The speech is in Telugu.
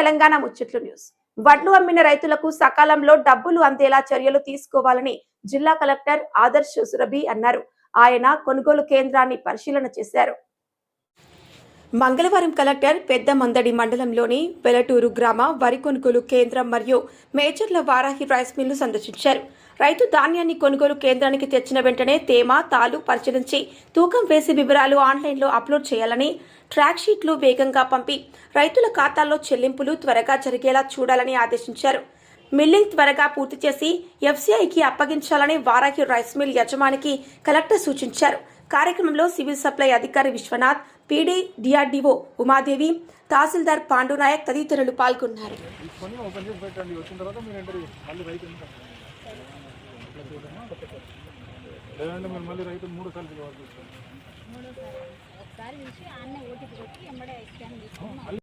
తెలంగాణ ముచ్చట్లు న్యూస్. వడ్లు అమ్మిన రైతులకు సకాలంలో డబ్బులు అందేలా చర్యలు తీసుకోవాలని జిల్లా కలెక్టర్ ఆదర్శ్ సురభి అన్నారు. ఆయన కొనుగోలు కేంద్రాన్ని పరిశీలన చేశారు. మంగళవారం కలెక్టర్ పెద్ద మందడి మండలంలోని వెలటూరు గ్రామ వరి కొనుగోలు కేంద్రం మరియు మేచర్ల వారాహి రైస్ మిల్లు సందర్శించారు. రైతు ధాన్యాన్ని కొనుగోలు కేంద్రానికి తెచ్చిన వెంటనే తేమ తాలు పరిశీలించి తూకం వేసి వివరాలు ఆన్లైన్లో అప్లోడ్ చేయాలని ట్రాక్ షీట్లు వేగంగా పంపి రైతుల ఖాతాల్లో చెల్లింపులు త్వరగా జరిగేలా చూడాలని ఆదేశించారు. మిల్లింగ్ త్వరగా పూర్తి చేసి ఎఫ్సీఐకి అప్పగించాలని వారాహి రైస్ మిల్ యజమానికి కలెక్టర్ సూచించారు. కార్యక్రమంలో సివిల్ సప్లై అధికారి విశ్వనాథ్ పీడీ డిఆర్డీఓ ఉమాదేవి తహసీల్దార్ పాండునాయక్ తదితరులు పాల్గొన్నారు. తీసుకొని ఓపెన్ చేసి పెట్టండి వచ్చిన తర్వాత మీరు ఎంటర్ చేయండి మళ్ళీ రైతు ఎందుకు లేదంటే మీరు మళ్ళీ రైతు మూడు సార్లు ఒకసారి చూసి ఆన్నే ఓటీపీ కొట్టి